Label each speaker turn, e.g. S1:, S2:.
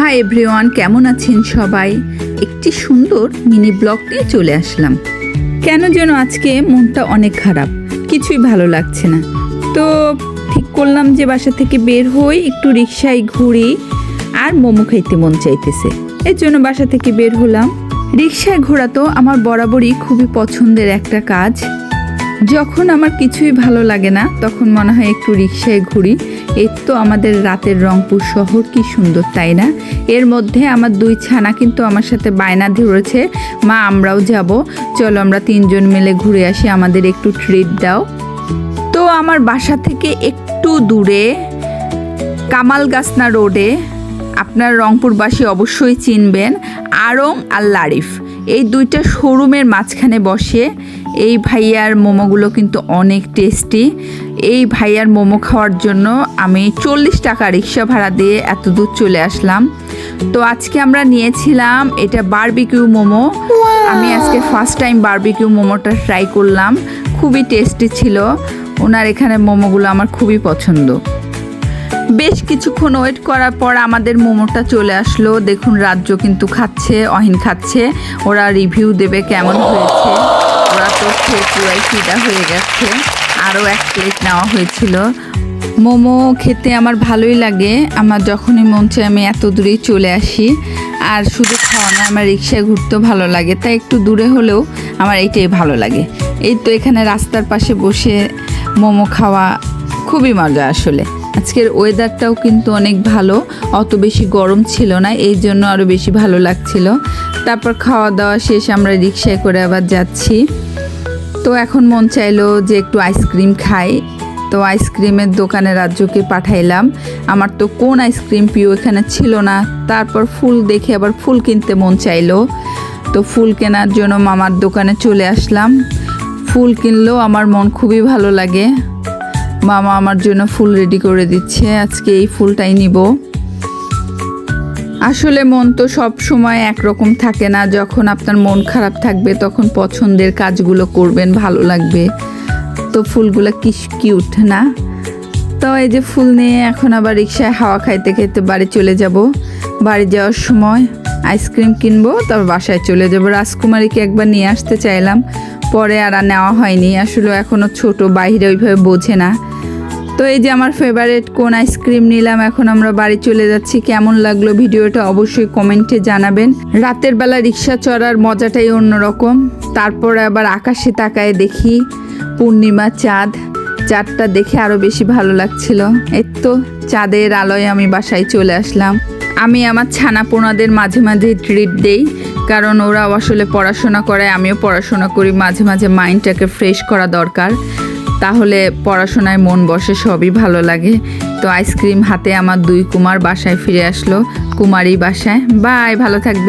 S1: Hi everyone, কেমন আছেন সবাই? একটি সুন্দর মিনি ব্লগ নিয়ে চলে আসলাম। কেন যেন আজকে মনটা অনেক খারাপ, কিছুই ভালো লাগছে না। তো ঠিক করলাম যে বাসা থেকে বের হই, একটু রিক্সায় ঘুরি, আর মোমো খাইতে মন চাইতেছে। এর জন্য বাসা থেকে বের হলাম। রিক্সায় ঘোরা তো আমার বরাবরই খুবই পছন্দের একটা কাজ। যখন আমার কিছুই ভালো লাগে না, তখন মনে হয় একটু রিক্সায় ঘুরি। এর তো আমাদের রাতের রংপুর শহর, কি সুন্দর, তাই না? এর মধ্যে আমার দুই ছানা কিন্তু আমার সাথে বায়না ধরেছে, মা, আমরাও যাব। চলো আমরা তিনজন মিলে ঘুরে আসি, আমাদের একটু ট্রিট দাও। তো আমার বাসা থেকে একটু দূরে কামালগাসনা রোডে, আপনার রংপুরবাসী অবশ্যই চিনবেন, আরং আর লারিফ। এই দুইটা শোরুমের মাঝখানে বসে এই ভাইয়ার মোমোগুলো কিন্তু অনেক টেস্টি এই ভাইয়ার মোমো খাওয়ার জন্য আমি চল্লিশ টাকা রিক্সা ভাড়া দিয়ে এত দূর চলে আসলাম। তো আজকে আমরা নিয়েছিলাম এটা বারবিকিউ মোমো। আমি আজকে ফার্স্ট টাইম বারবিকিউ মোমোটা ট্রাই করলাম। খুবই টেস্টি ছিল। ওনার এখানে মোমোগুলো আমার খুবই পছন্দ। বেশ কিছুক্ষণ ওয়েট করার পর আমাদের মোমোটা চলে আসলো। দেখুন রাজ্য কিন্তু খাচ্ছে অহিন খাচ্ছে। ওরা রিভিউ দেবে কেমন হয়েছে। তো হয়ে গেছে। আরও এক প্লেট নেওয়া হয়েছিল। মোমো খেতে আমার ভালোই লাগে। আমার যখনই মন চায় আমি এত দূরেই চলে আসি। আর শুধু খাওয়া না আমার রিক্সায় ঘুরতেও ভালো লাগে। তাই একটু দূরে হলেও আমার এইটাই ভালো লাগে। এই তো এখানে রাস্তার পাশে বসে মোমো খাওয়া খুবই মজা আসলে। আজকের ওয়েদারটাও কিন্তু অনেক ভালো। অত বেশি গরম ছিল না, এই জন্য আরও বেশি ভালো লাগছিল। তারপর খাওয়া দাওয়া শেষ, আমরা রিক্সায় করে আবার যাচ্ছি। তো এখন মন চাইলো যে একটু আইসক্রিম খাই। তো আইসক্রিমের দোকানে রাজ্যকে পাঠাইলাম। আমার তো কোন আইসক্রিম প্রিয় এখানে ছিল না। তারপর ফুল দেখে আবার ফুল কিনতে মন চাইলো। তো ফুল কেনার জন্য মামার দোকানে চলে আসলাম। ফুল কিনলেও আমার মন খুবই ভালো লাগে। মামা আমার জন্য ফুল রেডি করে দিচ্ছে। আজকে এই ফুলটাই নিব। আসলে মন তো সব সময় একরকম থাকে না। যখন আপনার মন খারাপ থাকবে, তখন পছন্দের কাজগুলো করবেন, ভালো লাগবে। তো ফুলগুলো কি কিউট না? তো এই যে ফুল নিয়ে এখন আবার রিক্সায় হাওয়া খাইতে খাইতে বাড়ি চলে যাব। বাড়ি যাওয়ার সময় আইসক্রিম কিনবো, তারপর বাসায় চলে যাব। রাজকুমারীকে একবার নিয়ে আসতে চাইলাম। পরে আর নেওয়া হয়নি। আসলে এখনও ছোট, বাইরে ওইভাবে বোঝে না। তো এই যে আমার ফেভারেট কোন আইসক্রিম নিলাম, এখন আমরা বাড়ি চলে যাচ্ছি। কেমন লাগল ভিডিওটা অবশ্যই কমেন্টে জানাবেন। রাতের বেলা রিক্সা চড়ার মজাটাই অন্যরকম। তারপরে আবার আকাশে তাকায় দেখি পূর্ণিমা চাঁদ। চাঁদটা দেখে আরও বেশি ভালো লাগছিল। এই তো চাঁদের আলোয় আমি বাসায় চলে আসলাম। আমি আমার ছানা পোনাদের মাঝে মাঝে ট্রিট দেই, কারণ ওরা আসলে পড়াশোনা করে, আমিও পড়াশোনা করি, মাঝে মাঝে মাইন্ডটাকে ফ্রেশ করা দরকার। তাহলে পড়াশোনায় মন বসে সবই ভালো লাগে। তো আইসক্রিম হাতে আমার দুই কুমার বাসায় ফিরে আসলো। কুমারী বাসায়। বাই ভালো থাকবেন।